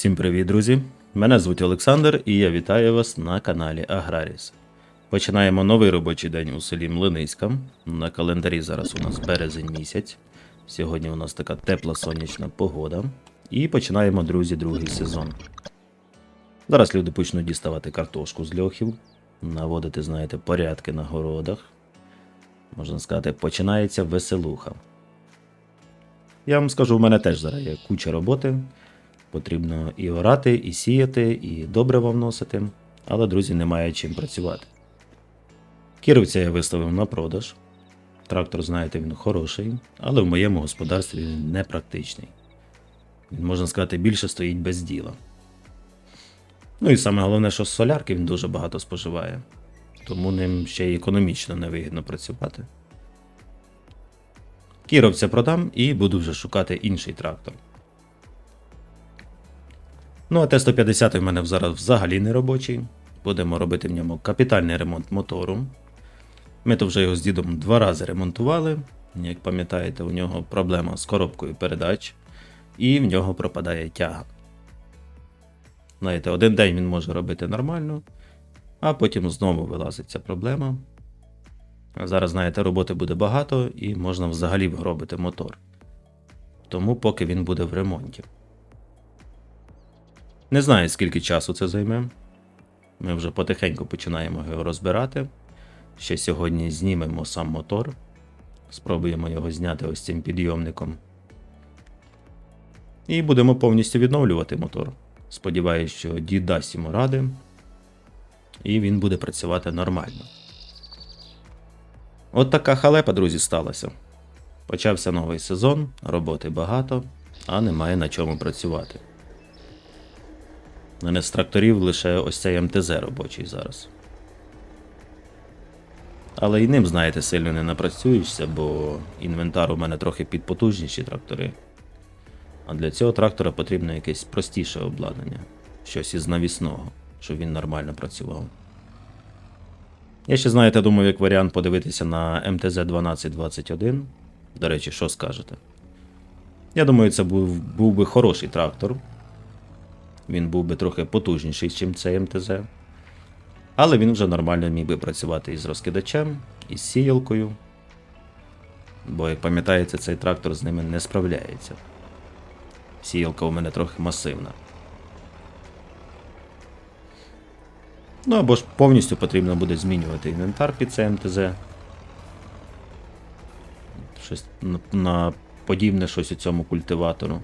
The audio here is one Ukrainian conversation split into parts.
Всім привіт, друзі! Мене звуть Олександр і я вітаю вас на каналі Аграріс. Починаємо новий робочий день у селі Млиниська. На календарі зараз у нас березень місяць. Сьогодні у нас така тепла сонячна погода. І починаємо, друзі, другий сезон. Зараз люди почнуть діставати картошку з льохів, наводити, знаєте, порядки на городах. Можна сказати, починається веселуха. Я вам скажу, в мене теж зараз є куча роботи. Потрібно і орати, і сіяти, і добрива вносити, але, друзі, немає чим працювати. Кіровця я виставив на продаж. Трактор, знаєте, він хороший, але в моєму господарстві він непрактичний. Він, можна сказати, більше стоїть без діла. Ну і саме головне, що з солярки він дуже багато споживає, тому ним ще й економічно невигідно працювати. Кіровця продам і буду вже шукати інший трактор. Ну, а Т-150 в мене зараз взагалі не робочий. Будемо робити в ньому капітальний ремонт мотору. Ми то вже його з дідом два рази ремонтували. Як пам'ятаєте, у нього проблема з коробкою передач, і в нього пропадає тяга. Знаєте, один день він може робити нормально, а потім знову вилазить ця проблема. Зараз, знаєте, роботи буде багато і можна взагалі вгробити мотор. Тому поки він буде в ремонті. Не знаю, скільки часу це займе. Ми вже потихеньку починаємо його розбирати. Ще сьогодні знімемо сам мотор. Спробуємо його зняти ось цим підйомником. І будемо повністю відновлювати мотор. Сподіваюсь, що дід дасть йому ради. І він буде працювати нормально. От така халепа, друзі, сталася. Почався новий сезон, роботи багато, а немає на чому працювати. У мене з тракторів лише ось цей МТЗ робочий зараз. Але і ним, знаєте, сильно не напрацюєшся, бо інвентар у мене трохи підпотужніші трактори. А для цього трактора потрібно якесь простіше обладнання, щось із навісного, щоб він нормально працював. Я ще, знаєте, думаю, як варіант подивитися на МТЗ 1221. До речі, що скажете? Я думаю, це був, був би хороший трактор. Він був би трохи потужніший, ніж цей МТЗ. Але він вже нормально міг би працювати із розкидачем, із сіялкою. Бо, як пам'ятаєте, цей трактор з ними не справляється. Сіялка у мене трохи масивна. Ну або ж повністю потрібно буде змінювати інвентар під цей МТЗ. Щось на, подібне щось у цьому культиватору.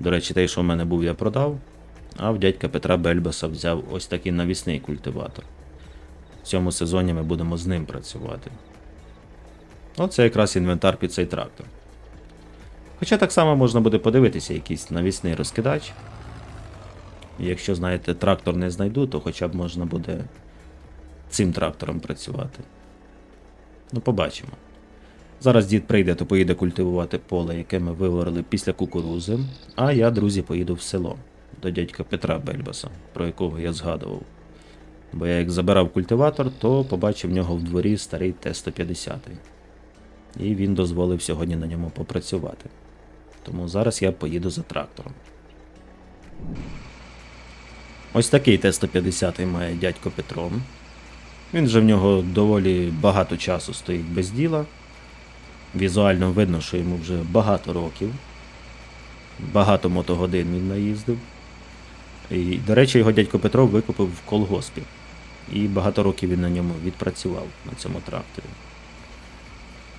До речі, той, що в мене був, я продав. А в дядька Петра Бельбаса взяв ось такий навісний культиватор. В цьому сезоні ми будемо з ним працювати. Оце якраз інвентар під цей трактор. Хоча так само можна буде подивитися якийсь навісний розкидач. Якщо, знаєте, трактор не знайду, то хоча б можна буде цим трактором працювати. Ну, побачимо. Зараз дід прийде, то поїде культивувати поле, яке ми виворили після кукурузи. А я, друзі, поїду в село до дядька Петра Бельбаса, про якого я згадував. Бо я як забирав культиватор, то побачив в нього в дворі старий Т-150. І він дозволив сьогодні на ньому попрацювати. Тому зараз я поїду за трактором. Ось такий Т-150 має дядько Петро. Він же в нього доволі багато часу стоїть без діла. Візуально видно, що йому вже багато років. Багато мотогодин він наїздив. І, до речі, його дядько Петро викупив в колгоспі. І багато років він на ньому відпрацював на цьому тракторі.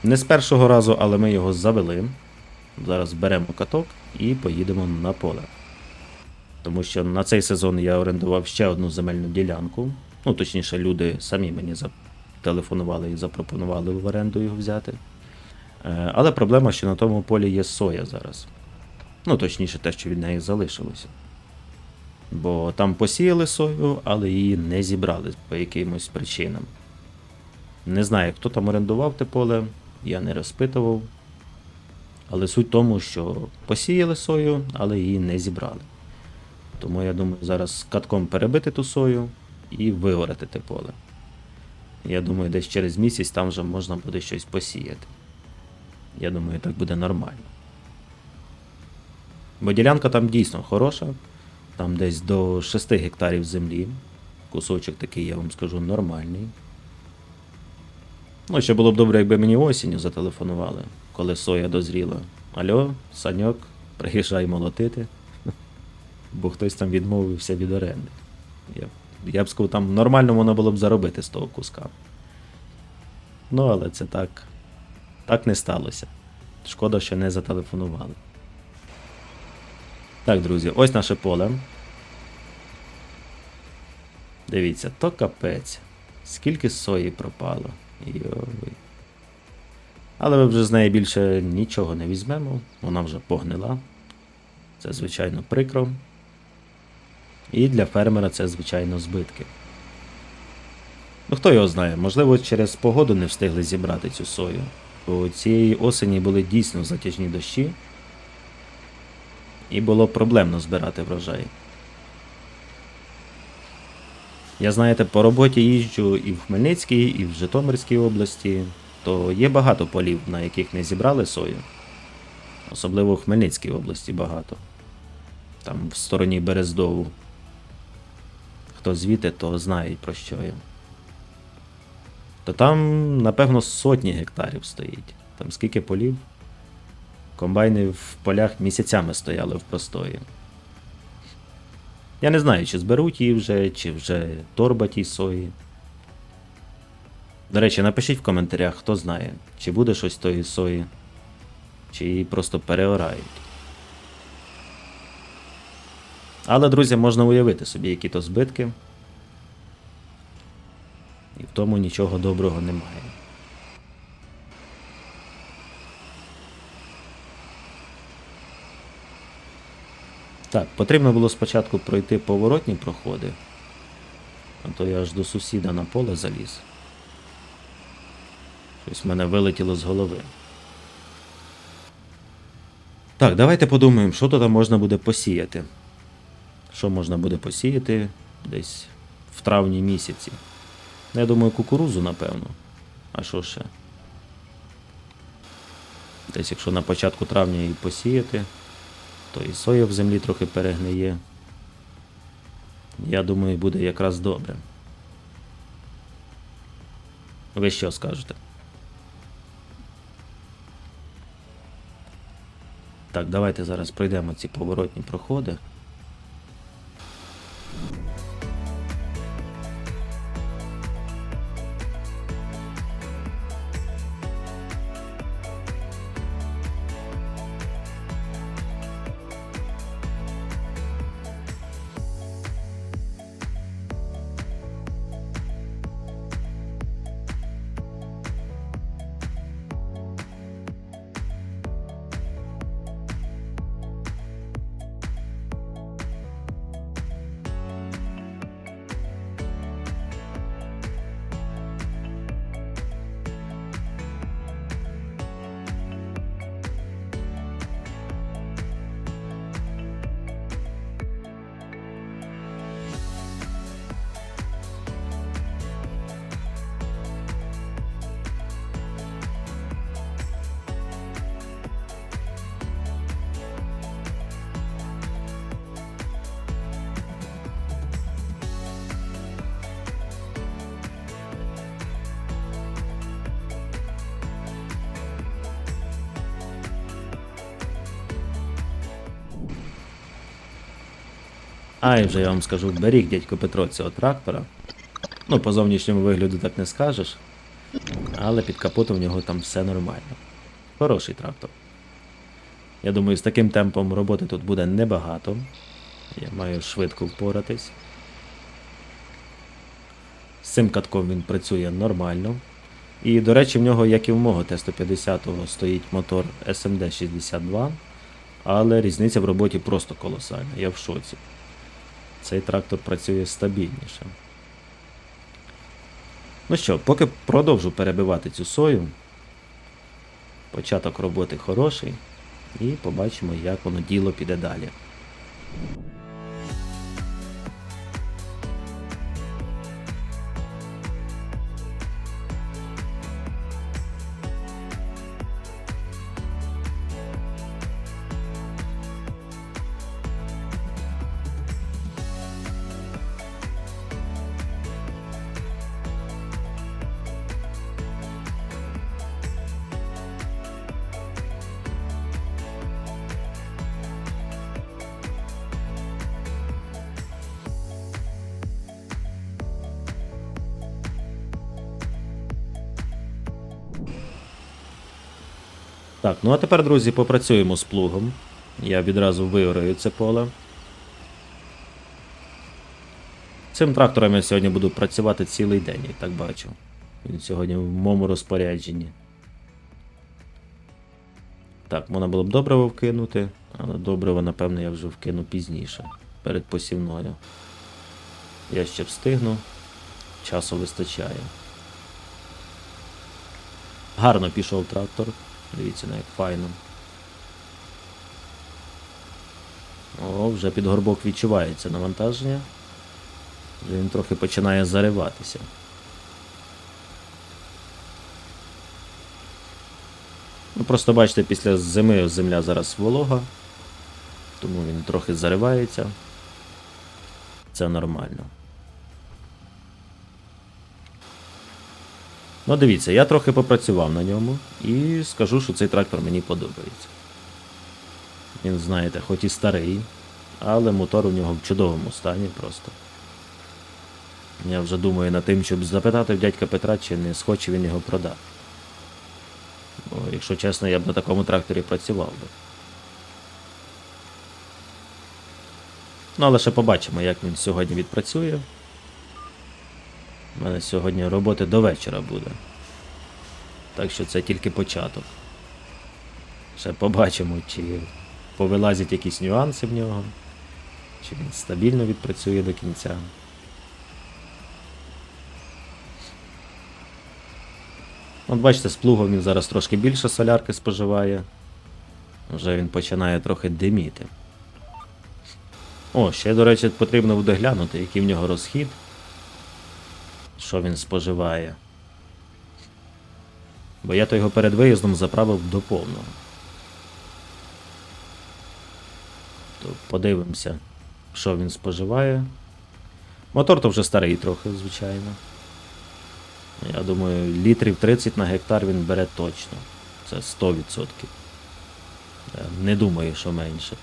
Не з першого разу, але ми його завели. Зараз беремо каток і поїдемо на поле. Тому що на цей сезон я орендував ще одну земельну ділянку. Ну, точніше, люди самі мені зателефонували і запропонували в оренду його взяти. Е, Але проблема, що на тому полі є соя зараз. Ну, точніше, те, що від неї залишилося. Бо там посіяли сою, але її не зібрали по якимось причинам. Не знаю, хто там орендував те поле, я не розпитував. Але суть в тому, що посіяли сою, але її не зібрали. Тому я думаю, зараз катком перебити ту сою і виорати те поле. Я думаю, десь через місяць там вже можна буде щось посіяти. Я думаю, так буде нормально. Бо ділянка там дійсно хороша. Там десь до 6 гектарів землі. Кусочок такий, я вам скажу, нормальний. Ну, ще було б добре, якби мені осінню зателефонували, коли соя дозріла. Алло, Саньок, приїжджай молотити. Бо хтось там відмовився від оренди. Я, я б сказав, там нормально воно було б заробити з того куска. Ну, але це так. Так не сталося. Шкода, що не зателефонували. Так, друзі, ось наше поле. Дивіться, то капець. Скільки сої пропало. Йой. Але ми вже з неї більше нічого не візьмемо. Вона вже погнила. Це, звичайно, прикро. І для фермера це, звичайно, збитки. Ну, хто його знає, можливо, через погоду не встигли зібрати цю сою. Бо цієї осені були дійсно затяжні дощі. І було проблемно збирати врожай. Я, знаєте, по роботі їжджу і в Хмельницькій, і в Житомирській області, то є багато полів, на яких не зібрали сою. Особливо в Хмельницькій області багато. Там в стороні Берездову. Хто звідти, то знають про що я. То там, напевно, сотні гектарів стоїть. Там скільки полів. Комбайни в полях місяцями стояли в простої. Я не знаю, чи зберуть її вже, чи вже торба тій сої. До речі, напишіть в коментарях, хто знає, чи буде щось тої сої, чи її просто переорають. Але, друзі, можна уявити собі, які то збитки. І в тому нічого доброго немає. Так, потрібно було спочатку пройти поворотні проходи. А то я аж до сусіда на поле заліз. Щось в мене вилетіло з голови. Так, давайте подумаємо, що тут можна буде посіяти. Що можна буде посіяти десь в травні місяці. Я думаю, кукурузу, напевно. А що ще? Десь якщо на початку травня її посіяти, то і соя в землі трохи перегниє. Я думаю, буде якраз добре. Ви що скажете? Так, давайте зараз пройдемо ці поворотні проходи. А, і вже я вам скажу, беріг дядько Петро цього трактора. Ну, по зовнішньому вигляду так не скажеш. Але під капотом в нього там все нормально. Хороший трактор. Я думаю, з таким темпом роботи тут буде небагато. Я маю швидко впоратись. З цим катком він працює нормально. І, до речі, в нього, як і в мого Т-150 стоїть мотор SMD62, але різниця в роботі просто колосальна. Я в шоці. Цей трактор працює стабільніше. Ну що, поки продовжу перебивати цю сою. Початок роботи хороший. І побачимо, як воно діло піде далі. Так, ну а тепер, друзі, попрацюємо з плугом. Я відразу виораю це поле. Цим трактором я сьогодні буду працювати цілий день, я так бачу. Він сьогодні в моєму розпорядженні. Так, можна було б добриво вкинути, але добриво, напевно, я вже вкину пізніше, перед посівною. Я ще встигну, часу вистачає. Гарно пішов трактор. Дивіться, на як файно. О, вже під горбок відчувається навантаження. Вже він трохи починає зариватися. Ну, просто бачите, після зими земля зараз волога, тому він трохи заривається. Це нормально. Ну, дивіться, я трохи попрацював на ньому і скажу, що цей трактор мені подобається. Він, знаєте, хоч і старий, але мотор у нього в чудовому стані просто. Я вже думаю над тим, щоб запитати в дядька Петра, чи не схоче він його продати. Бо, якщо чесно, я б на такому тракторі працював би. Ну, але ще побачимо, як він сьогодні відпрацює. У мене сьогодні роботи до вечора буде. Так що це тільки початок. Ще побачимо, чи повилазять якісь нюанси в нього, чи він стабільно відпрацює до кінця. От бачите, з плугом він зараз трошки більше солярки споживає. Вже він починає трохи диміти. О, ще, до речі, потрібно буде глянути, який в нього розхід. Що він споживає. Бо я то його перед виїздом заправив до повного. То подивимося, що він споживає. Мотор то вже старий трохи, звичайно. Я думаю, літрів 30 на гектар він бере точно. Це 100%. Не думаю, що менше.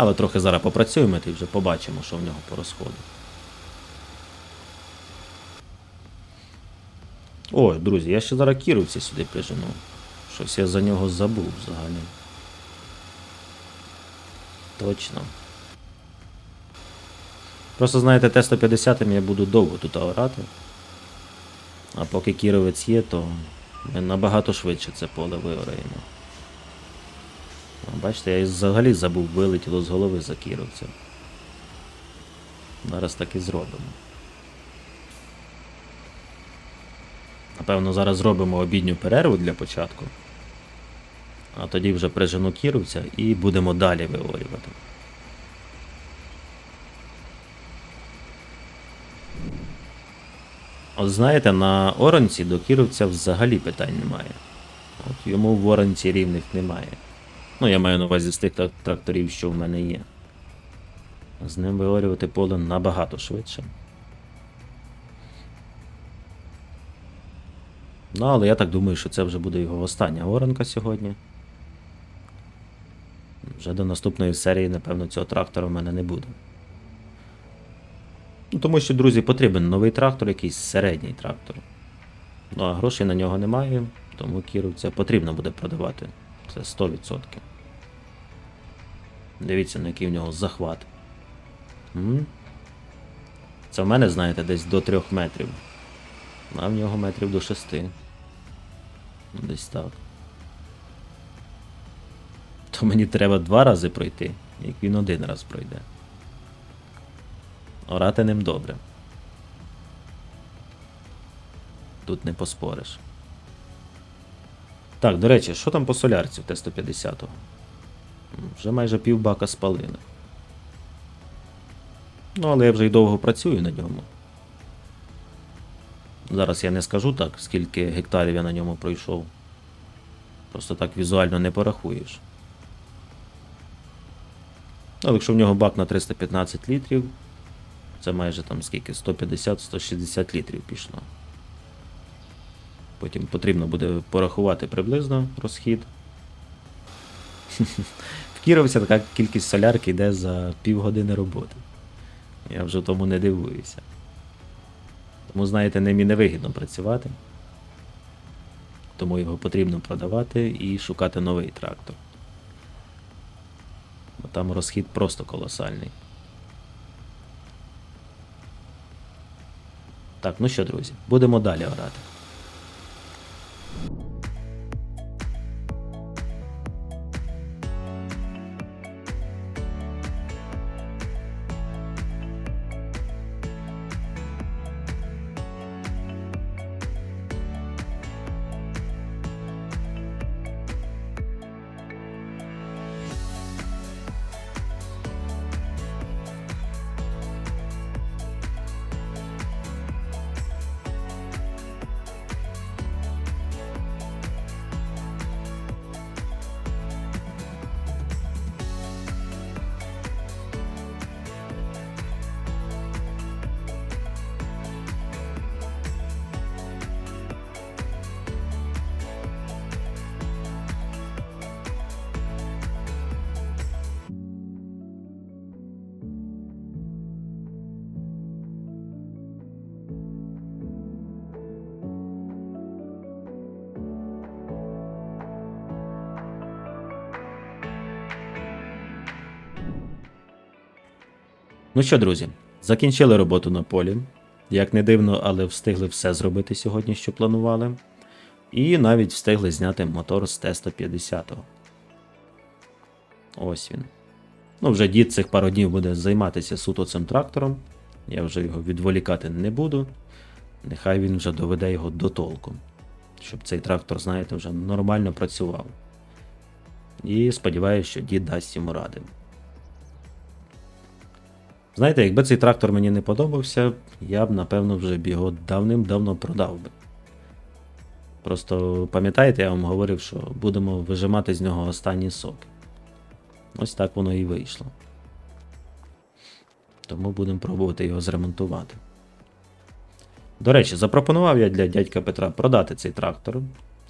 Але трохи зараз попрацюємо і вже побачимо, що в нього по розходу. Ой, друзі, я ще зараз кіровці сюди прижену. Щось я за нього забув взагалі. Точно. Просто знаєте, Т-150 я буду довго тут орати. А поки кіровець є, то ми набагато швидше це поле виораємо. Бачите, я взагалі забув, вилетіло з голови за кіровця. Зараз так і зробимо. Напевно, зараз зробимо обідню перерву для початку. А тоді вже прижену кіровця і будемо далі виорювати. От знаєте, на оранці до кіровця взагалі питань немає. От йому в оранці рівних немає. Ну, я маю на увазі з тих тракторів, що в мене є. З ним виорювати поле набагато швидше. Ну, але я так думаю, що це вже буде його остання оранка сьогодні. Вже до наступної серії, напевно, цього трактора в мене не буде. Ну, тому що, друзі, потрібен новий трактор, якийсь середній трактор. Ну а грошей на нього немає, тому кіровця потрібно буде продавати. Це 100%. Дивіться, на який в нього захват. М? Це в мене, знаєте, десь до 3 метрів. А в нього метрів до 6. Десь так. То мені треба два рази пройти, як він один раз пройде. Орати ним добре. Тут не поспориш. Так, до речі, що там по солярці в Т-150? Вже майже пів бака спалили. Ну, але я вже й довго працюю на ньому. Зараз я не скажу так, скільки гектарів я на ньому пройшов. Просто так візуально не порахуєш. Але якщо в нього бак на 315 літрів, це майже там скільки? 150-160 літрів пішло. Потім потрібно буде порахувати приблизно розхід. В Кіровці така кількість солярки йде за півгодини роботи. Я вже тому не дивуюся. Тому, знаєте, ним і невигідно працювати. Тому його потрібно продавати і шукати новий трактор. Бо там розхід просто колосальний. Так, ну що, друзі, будемо далі орати. Ну що, друзі, закінчили роботу на полі. Як не дивно, але встигли все зробити сьогодні, що планували. І навіть встигли зняти мотор з Т-150. Ось він. Ну, вже дід цих пару днів буде займатися суто цим трактором. Я вже його відволікати не буду. Нехай він вже доведе його до толку. Щоб цей трактор, знаєте, вже нормально працював. І сподіваюся, що дід дасть йому ради. Знаєте, якби цей трактор мені не подобався, я б, напевно, вже б його давним-давно продав би. Просто пам'ятаєте, я вам говорив, що будемо вижимати з нього останні соки. Ось так воно і вийшло. Тому будемо пробувати його зремонтувати. До речі, запропонував я для дядька Петра продати цей трактор,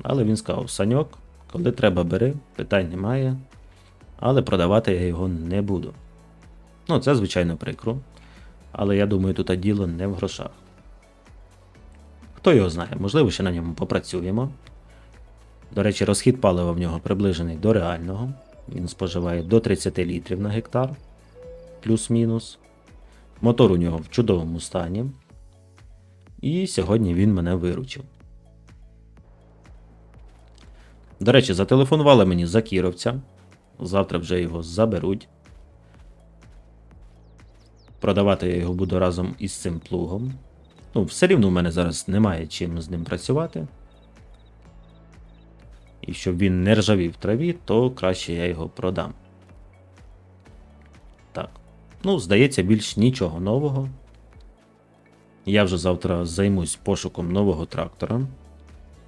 але він сказав: Саньок, коли треба бери, питань немає. Але продавати я його не буду. Ну, це, звичайно, прикро. Але я думаю, тут діло не в грошах. Хто його знає, можливо, ще на ньому попрацюємо. До речі, розхід палива в нього приближений до реального. Він споживає до 30 літрів на гектар, плюс-мінус. Мотор у нього в чудовому стані. І сьогодні він мене виручив. До речі, зателефонували мені за кіровця. Завтра вже його заберуть. Продавати я його буду разом із цим плугом. Ну, все рівно в мене зараз немає чим з ним працювати. І щоб він не ржавів в траві, то краще я його продам. Так. Ну, здається, більш нічого нового. Я вже завтра займусь пошуком нового трактора.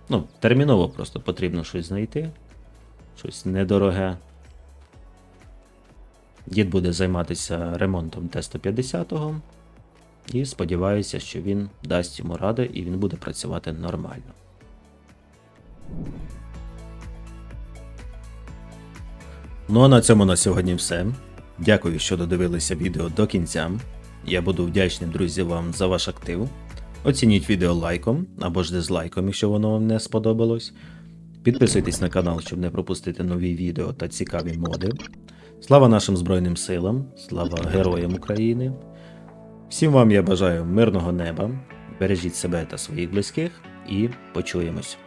Ну, терміново просто потрібно щось знайти. Щось недороге. Дід буде займатися ремонтом Т-150 і сподіваюся, що він дасть йому ради і він буде працювати нормально. Ну а на цьому на сьогодні все. Дякую, що додивилися відео до кінця. Я буду вдячний, друзі, вам за ваш актив. Оцініть відео лайком або ж дизлайком, якщо воно вам не сподобалось. Підписуйтесь на канал, щоб не пропустити нові відео та цікаві моди. Слава нашим Збройним силам, слава героям України. Всім вам я бажаю мирного неба, бережіть себе та своїх близьких і почуємось.